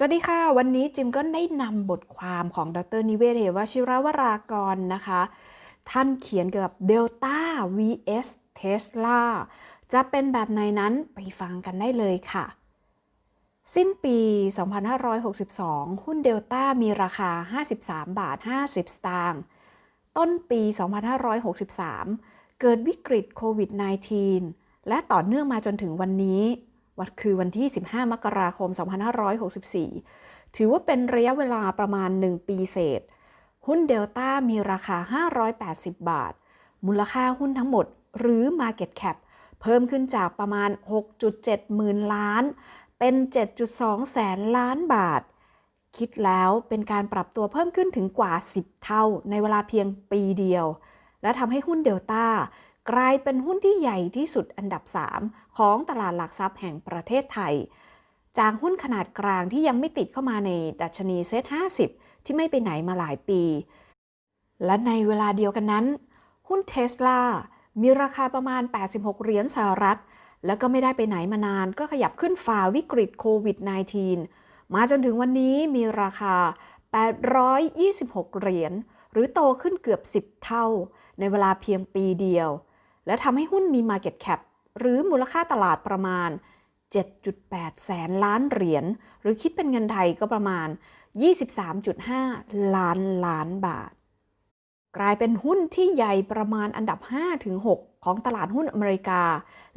สวัสดีค่ะ วันนี้จิมก็ได้นำบทความของดรนิเวศเหวชิรวรากรนะคะ ท่านเขียนเกี่ยวกับ Delta vs Tesla จะเป็นแบบไหนนั้นไปฟังกันได้เลยค่ะ สิ้นปี 2562 หุ้นเดลต้ามีราคา 53 บาท 50 สตางค์ต้นปี 2563 เกิดวิกฤตโควิด -19 และต่อเนื่องมาจนถึงวันนี้ วันคือวันที่ 15 มกราคม 2564 ถือว่าเป็นระยะเวลาประมาณ 1 ปีเศษ หุ้นเดลต้ามีราคา 580 บาท มูลค่าหุ้นทั้งหมดหรือ Market Cap เพิ่มขึ้นจากประมาณ 6.7 หมื่นล้าน เป็น 7.2 แสนล้านบาท คิดแล้วเป็นการปรับตัวเพิ่มขึ้นถึงกว่า 10 เท่าในเวลาเพียงปีเดียว และทำให้หุ้นเดลต้า กลายเป็นหุ้นที่ใหญ่ที่สุดอันดับ 3 ของตลาดหลักทรัพย์แห่งประเทศไทย จากหุ้นขนาดกลางที่ยังไม่ติดเข้ามาในดัชนีเซ็ต50 ที่ไม่ไปไหนมาหลายปี และในเวลาเดียวกันนั้น หุ้นเทสลา มีราคาประมาณ 86 เหรียญสหรัฐ แล้วก็ไม่ได้ไปไหนมานาน ก็ขยับขึ้นฝ่าวิกฤตโควิด -19 มาจนถึงวันนี้มีราคา 826 เหรียญ หรือโตขึ้นเกือบ 10 เท่า ในเวลาเพียงปีเดียว และทำให้หุ้นมี Market Cap หรือมูลค่าตลาดประมาณ 7.8 แสนล้านเหรียญ หรือคิดเป็นเงินไทยก็ประมาณ 23.5 ล้านล้านบาท กลายเป็นหุ้นที่ใหญ่ประมาณอันดับ 5-6 ของตลาดหุ้นอเมริกา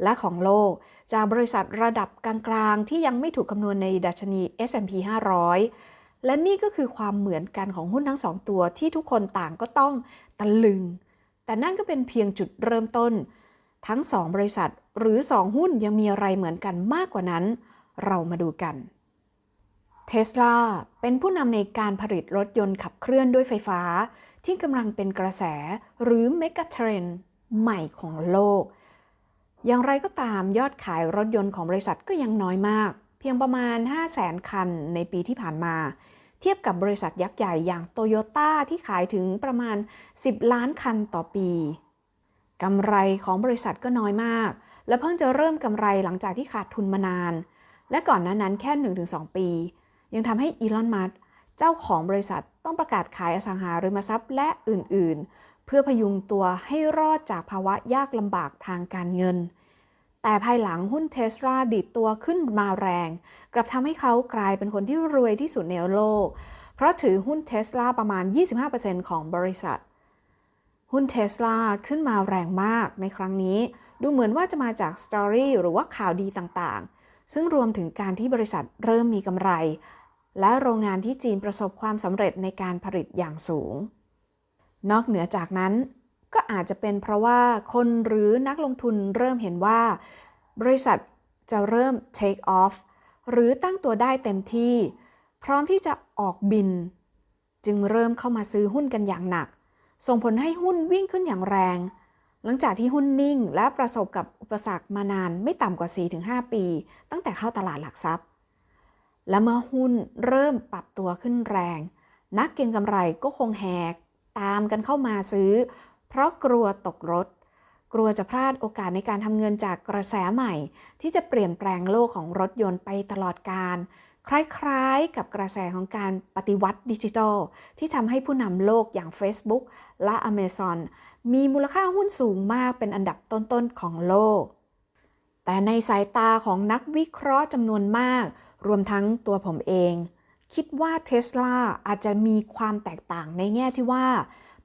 และของโลก จากบริษัทระดับกลางๆ ที่ยังไม่ถูกคำนวณในดัชนี S&P 500 และนี่ก็คือความเหมือนกันของหุ้นทั้งสองตัวที่ทุกคนต่างก็ต้องตะลึง แต่นั่นก็เป็นเพียงจุดเริ่มต้น ทั้ง 2 บริษัทหรือ 2 หุ้นยังมีอะไรเหมือนกันมากกว่านั้น เรามาดูกันเทสลาเป็นผู้นำในการผลิตรถยนต์ขับเคลื่อนด้วยไฟฟ้า ที่กำลังเป็นกระแสหรือเมกะเทรนด์ใหม่ของโลก อย่างไรก็ตามยอดขายรถยนต์ของบริษัทก็ยังน้อยมาก เพียงประมาณ 5 0 0แสนคันในปีที่ผ่านมา เทียบกับบริษัทยักษ์ใหญ่อย่างโตโยต้าที่ขายถึงประมาณ 10 ล้านคันต่อปีกำไรของบริษัทก็น้อยมาก และเพิ่งจะเริ่มกำไรหลังจากที่ขาดทุนมานาน และก่อนหน้านั้นแค่ 1-2 ปี ยังทำให้อีลอนมัสก์เจ้าของบริษัทต้องประกาศขายอสังหาริมทรัพย์และอื่น ๆ เพื่อพยุงตัวให้รอดจากภาวะยากลำบากทางการเงิน แต่ภายหลังหุ้นเทสลาดีดตัวขึ้นมาแรง กลับทำให้เขากลายเป็นคนที่รวยที่สุดในโลก เพราะถือหุ้นเทสลาประมาณ 25%ของบริษัท หุ้นเทสลาขึ้นมาแรงมากในครั้งนี้ ดูเหมือนว่าจะมาจากสตอรี่หรือว่าข่าวดีต่างๆ ซึ่งรวมถึงการที่บริษัทเริ่มมีกำไร และโรงงานที่จีนประสบความสำเร็จในการผลิตอย่างสูง นอกเหนือจากนั้น ก็อาจจะเป็นเพราะว่าคนหรือนักลงทุนเริ่มเห็นว่า บริษัทจะเริ่ม take off หรือตั้งตัวได้เต็มที่ พร้อมที่จะออกบิน จึงเริ่มเข้ามาซื้อหุ้นกันอย่างหนัก ส่งผลให้หุ้นวิ่งขึ้นอย่างแรง หลังจากที่หุ้นนิ่งและประสบกับอุปสรรคมานานไม่ต่ำกว่า 4-5 ปี ตั้งแต่เข้าตลาดหลักทรัพย์ และเมื่อหุ้นเริ่มปรับตัวขึ้นแรง นักเก็งกำไรก็คงแหกตามกันเข้ามาซื้อ เพราะกลัวตกรถ กลัวจะพลาดโอกาสในการทำเงินจากกระแสใหม่ ที่จะเปลี่ยนแปลงโลกของรถยนต์ไปตลอดการ คล้ายๆ กับกระแสของการปฏิวัติดิจิทัล ที่ทำให้ผู้นำโลกอย่าง Facebook และ Amazon มีมูลค่าหุ้นสูงมากเป็นอันดับต้นๆของโลก แต่ในสายตาของนักวิเคราะห์จำนวนมาก รวมทั้งตัวผมเอง คิดว่าเทสลาอาจจะมีความแตกต่างในแง่ที่ว่า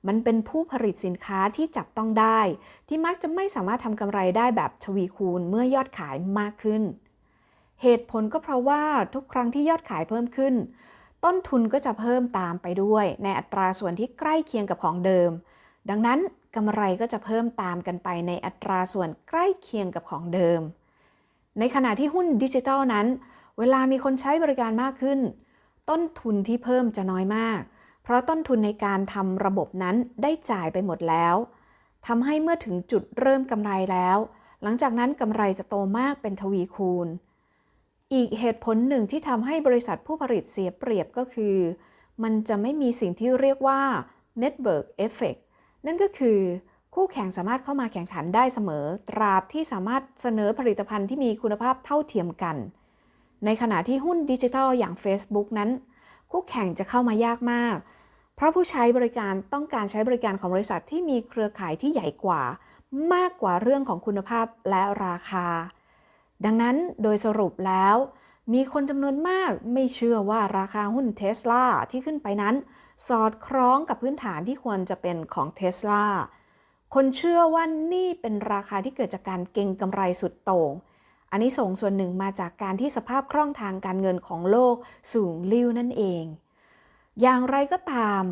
มันเป็นผู้ผลิตสินค้าที่จับต้องได้ ที่มักจะไม่สามารถทำกำไรได้แบบทวีคูณเมื่อยอดขายมากขึ้น เหตุผลก็เพราะว่าทุกครั้งที่ยอดขายเพิ่มขึ้น ต้นทุนก็จะเพิ่มตามไปด้วย ในอัตราส่วนที่ใกล้เคียงกับของเดิม ดังนั้นกำไรก็จะเพิ่มตามกันไปในอัตราส่วนใกล้เคียงกับของเดิม ในขณะที่หุ้นดิจิทัลนั้น เวลามีคนใช้บริการมากขึ้น ต้นทุนที่เพิ่มจะน้อยมาก เพราะต้นทุนในการทำระบบนั้นได้จ่ายไปหมดแล้วทำให้เมื่อถึงจุดเริ่มกำไรแล้ว หลังจากนั้นกำไรจะโตมากเป็นทวีคูณ อีกเหตุผลหนึ่งที่ทำให้บริษัทผู้ผลิตเสียเปรียบก็คือ มันจะไม่มีสิ่งที่เรียกว่า Network Effect นั่นก็คือคู่แข่งสามารถเข้ามาแข่งขันได้เสมอ ตราบที่สามารถเสนอผลิตภัณฑ์ที่มีคุณภาพเท่าเทียมกัน ในขณะที่หุ้นดิจิทัลอย่าง Facebook นั้น คู่แข่งจะเข้ามายากมาก เพราะผู้ใช้บริการต้องการใช้บริการของบริษัทที่มีเครือข่ายที่ใหญ่กว่า มากกว่าเรื่องของคุณภาพและราคา ดังนั้นโดยสรุปแล้ว มีคนจำนวนมากไม่เชื่อว่าราคาหุ้นเทสลาที่ขึ้นไปนั้น สอดคล้องกับพื้นฐานที่ควรจะเป็นของเทสลาคนเชื่อว่านี่เป็นราคาที่เกิดจากการเก็งกำไรสุดโต่ง อันนี้ส่งส่วนหนึ่งมาจากการที่สภาพคล่องทางการเงินของโลกสูงลิ่วนั่นเอง อย่างไรก็ตาม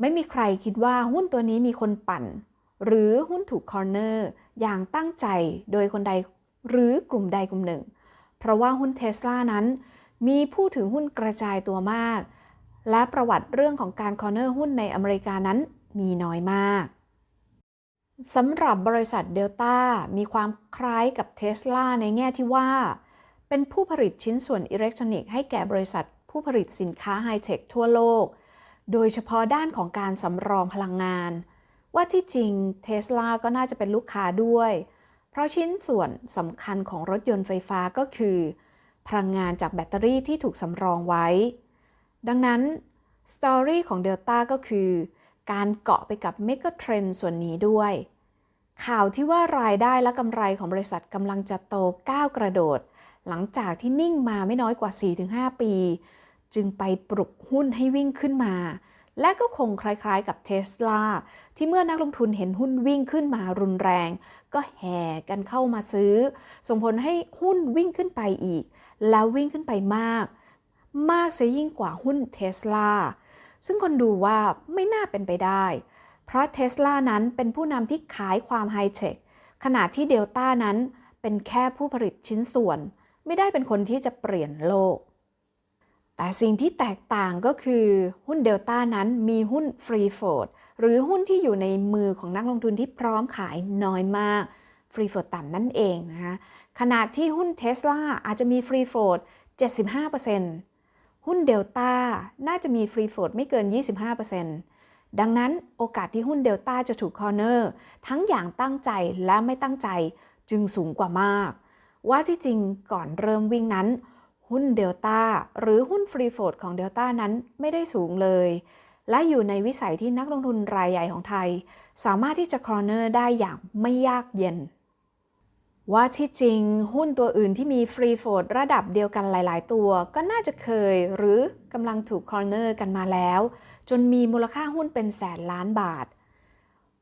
ไม่มีใครคิดว่าหุ้นตัวนี้มีคนปั่น หรือหุ้นถูกคอร์เนอร์อย่างตั้งใจโดยคนใดหรือกลุ่มใดกลุ่มหนึ่ง เพราะว่าหุ้นเทสลานั้น มีผู้ถือหุ้นกระจายตัวมาก และประวัติเรื่องของการคอร์เนอร์หุ้นในอเมริกานั้นมีน้อยมากสำหรับบริษัทเดลต้ามีความคล้ายกับเทสลาในแง่ที่ว่า เป็นผู้ผลิตชิ้นส่วนอิเล็กทรอนิกส์ให้แก่บริษัท ผู้ผลิตสินค้าไฮเทคทั่วโลก โดยเฉพาะด้านของการสำรองพลังงาน ว่าที่จริงเทสลาก็น่าจะเป็นลูกค้าด้วย เพราะชิ้นส่วนสำคัญของรถยนต์ไฟฟ้าก็คือ พลังงานจากแบตเตอรี่ที่ถูกสำรองไว้ ดังนั้นสตอรี่ของเดลต้าก็คือ การเกาะไปกับเมกะเทรนส่วนนี้ด้วย ข่าวที่ว่ารายได้และกำไรของบริษัทกำลังจะโตก้าวกระโดด หลังจากที่นิ่งมาไม่น้อยกว่า 4-5 ปี จึงไปปลุกหุ้นให้วิ่งขึ้นมา และก็คงคล้ายๆกับเทสลาที่เมื่อนักลงทุนเห็นหุ้นวิ่งขึ้นมารุนแรง ก็แห่กันเข้ามาซื้อ ส่งผลให้หุ้นวิ่งขึ้นไปอีก แล้ววิ่งขึ้นไปมาก มากเสียยิ่งกว่าหุ้นเทสลาซึ่งคนดูว่าไม่น่าเป็นไปได้ เพราะเทสลานั้นเป็นผู้นำที่ขายความไฮเทคขณะที่เดลต้านั้นเป็นแค่ผู้ผลิตชิ้นส่วน ไม่ได้เป็นคนที่จะเปลี่ยนโลก แต่สิ่งที่แตกต่างก็คือหุ้นเดลต้านั้นมีหุ้นฟรีโฟดหรือหุ้นที่อยู่ในมือของนักลงทุนที่พร้อมขายน้อยมากฟรีโฟดต่ำนั่นเองนะคะขณะที่หุ้นเทสลาอาจจะมีฟรีโฟด75%หุ้นเดลต้าน่าจะมีฟรีโฟดไม่เกิน 25%ดังนั้นโอกาสที่หุ้นเดลต้าจะถูกคอร์เนอร์ทั้งอย่างตั้งใจและไม่ตั้งใจจึงสูงกว่ามาก ว่าที่จริงก่อนเริ่มวิ่งนั้น หุ้นเดลต้าหรือหุ้นฟรีโฟดของเดลต้านั้นไม่ได้สูงเลย และอยู่ในวิสัยที่นักลงทุนรายใหญ่ของไทย สามารถที่จะคอร์เนอร์ได้อย่างไม่ยากเย็น ว่าที่จริงหุ้นตัวอื่นที่มีฟรีโฟดระดับเดียวกันหลาย ๆ ตัว ก็น่าจะเคยหรือกำลังถูกคอร์เนอร์กันมาแล้ว จนมีมูลค่าหุ้นเป็นแสนล้านบาท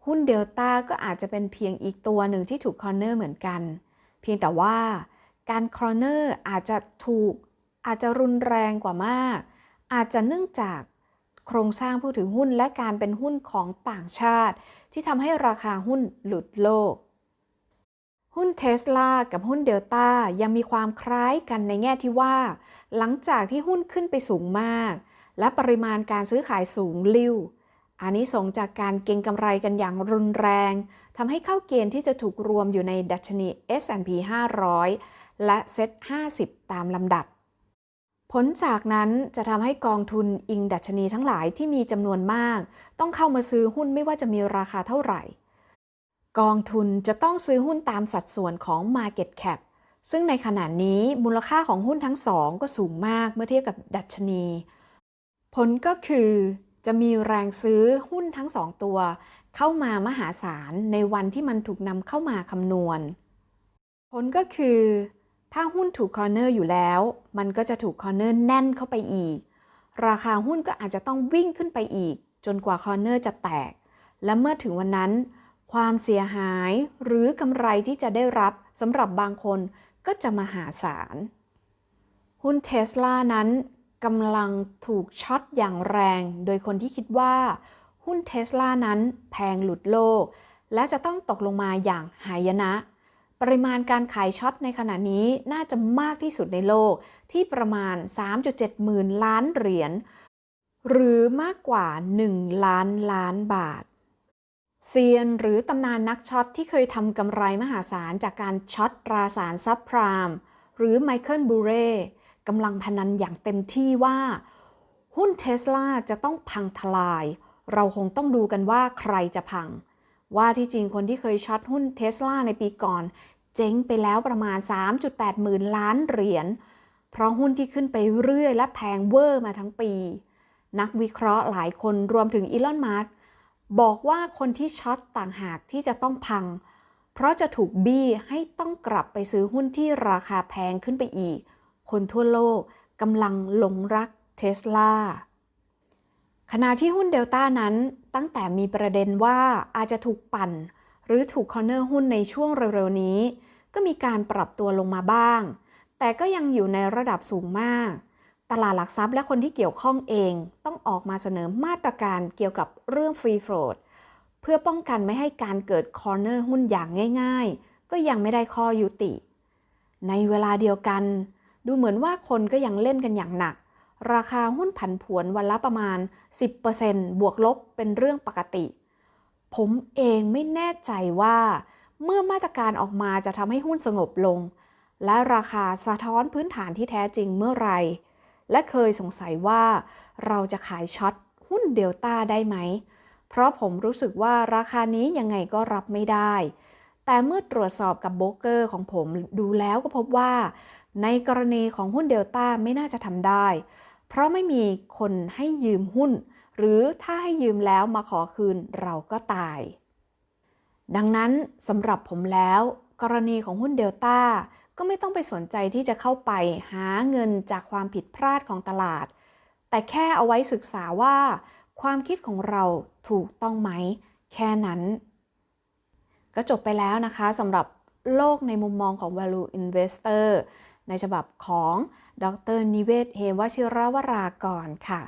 หุ้นเดลต้าก็อาจจะเป็นเพียงอีกตัวหนึ่งที่ถูกคอร์เนอร์เหมือนกัน เพียงแต่ว่า การคอร์เนอร์อาจจะถูกอาจจะรุนแรงกว่ามาก อาจจะเนื่องจากโครงสร้างผู้ถือหุ้นและการเป็นหุ้นของต่างชาติ ที่ทำให้ราคาหุ้นหลุดโลก หุ้นเทสลากับหุ้นเดลต้ายังมีความคล้ายกันในแง่ที่ว่า หลังจากที่หุ้นขึ้นไปสูงมาก และปริมาณการซื้อขายสูงลิ่วอันนี้ส่งจากการเก็งกำไรกันอย่างรุนแรงทำให้เข้าเกณฑ์ที่จะถูกรวมอยู่ในดัชนี S&P 500 และ Set 50 ตามลำดับ ผลจากนั้นจะทำให้กองทุนอิงดัชนีทั้งหลายที่มีจำนวนมาก ต้องเข้ามาซื้อหุ้นไม่ว่าจะมีราคาเท่าไหร่ กองทุนจะต้องซื้อหุ้นตามสัดส่วนของ Market Cap ซึ่งในขณะนี้มูลค่าของหุ้นทั้งสองก็สูงมากเมื่อเทียบกับดัชนี ผลก็คือจะมีแรงซื้อหุ้นทั้งสองตัว เข้ามามหาศาลในวันที่มันถูกนำเข้ามาคำนวณ ผลก็คือ ถ้าหุ้นถูกคอร์เนอร์อยู่แล้ว มันก็จะถูกคอร์เนอร์แน่นเข้าไปอีก ราคาหุ้นก็อาจจะต้องวิ่งขึ้นไปอีก จนกว่าคอร์เนอร์จะแตก และเมื่อถึงวันนั้น ความเสียหายหรือกำไรที่จะได้รับสำหรับบางคนก็จะมหาศาล หุ้นเทสลานั้นกำลังถูกช็อตอย่างแรง โดยคนที่คิดว่า หุ้นเทสลานั้นแพงหลุดโลก และจะต้องตกลงมาอย่างหายนะ ปริมาณการขายช็อตในขณะนี้น่าจะมากที่สุดในโลกที่ประมาณ 3.7 หมื่นล้านเหรียญ หรือมากกว่า 1 ล้านล้านบาท เซียนหรือตำนานนักช็อตที่เคยทำกำไรมหาศาลจากการช็อตตราสารซับพรามหรือไมเคิลบูเร่กำลังพนันอย่างเต็มที่ว่า หุ้นเทสลาจะต้องพังทลาย เราคงต้องดูกันว่าใครจะพังว่าที่จริงคนที่เคยช็อตหุ้นเทสลาในปีก่อน เจ๊งไปแล้วประมาณ 3.8 หมื่นล้านเหรียญ เพราะหุ้นที่ขึ้นไปเรื่อยและแพงเวอร์มาทั้งปี นักวิเคราะห์หลายคนรวมถึงอีลอนมัสก์บอกว่าคนที่ช็อตต่างหากที่จะต้องพัง เพราะจะถูกบี้ให้ต้องกลับไปซื้อหุ้นที่ราคาแพงขึ้นไปอีก คนทั่วโลกกำลังหลงรักเทสลาขณะที่หุ้นเดลต้านั้นตั้งแต่มีประเด็นว่าอาจจะถูกปั่น หรือถูกคอร์เนอร์หุ้นในช่วงเร็วๆนี้ ก็มีการปรับตัวลงมาบ้าง แต่ก็ยังอยู่ในระดับสูงมาก ตลาดหลักทรัพย์และคนที่เกี่ยวข้องเองต้องออกมาเสนอมาตรการเกี่ยวกับเรื่องฟรีโฟลดเพื่อป้องกันไม่ให้การเกิดคอร์เนอร์หุ้นอย่างง่าย ๆ ก็ยังไม่ได้ข้อยุติ ในเวลาเดียวกัน ดูเหมือนว่าคนก็ยังเล่นกันอย่างหนัก ราคาหุ้นผันผวนวันละประมาณ 10%บวกลบเป็นเรื่องปกติ ผมเองไม่แน่ใจว่า เมื่อมาตรการออกมาจะทำให้หุ้นสงบลง และราคาสะท้อนพื้นฐานที่แท้จริงเมื่อไรและเคยสงสัยว่าเราจะขายช็อตหุ้นเดลต้าได้ไหม เพราะผมรู้สึกว่าราคานี้ยังไงก็รับไม่ได้ แต่เมื่อตรวจสอบกับโบรกเกอร์ของผมดูแล้วก็พบว่า ในกรณีของหุ้นเดลต้าไม่น่าจะทำได้ เพราะไม่มีคนให้ยืมหุ้น หรือถ้าให้ยืมแล้วมาขอคืนเราก็ตาย ดังนั้นสำหรับผมแล้ว กรณีของหุ้นเดลต้าก็ไม่ต้องไปสนใจที่จะเข้าไปหาเงินจากความผิดพลาดของตลาด แต่แค่เอาไว้ศึกษาว่า ความคิดของเราถูกต้องไหม แค่นั้น ก็จบไปแล้วนะคะสำหรับโลกในมุมมองของ value investor ในฉบับของดรนิเวศ เฮวชิรวรากรค่ะ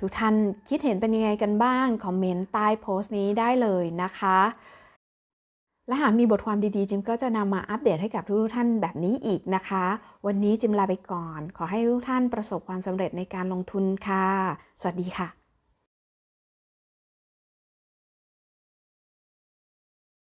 ทุกท่านคิดเห็นเป็นยังไงกันบ้าง คอมเมนต์ใต้โพสต์นี้ได้เลยนะคะ และหากมีบทความดีๆ จิมก็จะนำมาอัปเดตให้กับทุกท่านแบบนี้อีกนะคะ วันนี้จิมลาไปก่อน ขอให้ทุกท่านประสบความสำเร็จในการลงทุนค่ะ สวัสดีค่ะ